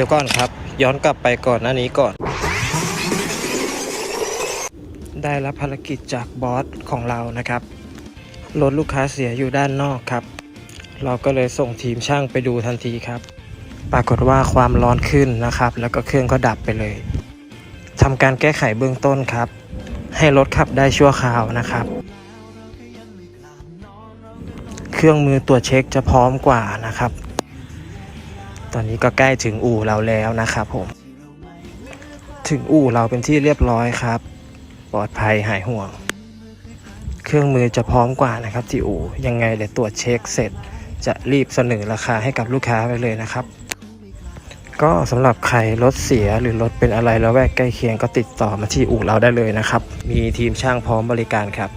ดี๋ยวก่อนครับ ย้อนกลับไปก่อนหน้านี้ก่อน ได้รับภารกิจจากบอสของเรานะครับรถลูกค้าเสียอยู่ด้านนอกครับ เราก็เลยส่งทีมช่างไปดูทันทีครับ ปรากฏว่าความร้อนขึ้นนะครับ แล้วก็เครื่องก็ดับไปเลยทำการแก้ไขเบื้องต้นครับ ให้รถขับได้ชั่วคราวนะครับ เครื่องมือตรวจเช็คจะพร้อมกว่านะครับ ตอนนี้ก็ใกล้ถึงอู่เราแล้วนะครับผม ถึงอู่เราเป็นที่เรียบร้อยครับ ปลอดภัยหายห่วง เครื่องมือจะพร้อมกว่านะครับ ที่อู่ยังไงเดี๋ยวตรวจเช็คเสร็จ จะรีบเสนอราคาให้กับลูกค้าไปเลยนะครับ ก็สำหรับใครรถเสียหรือรถเป็นอะไรแล้วแวกใกล้เคียงก็ติดต่อมาที่อู่เราได้เลยนะครับ มีทีมช่างพร้อมบริการครับ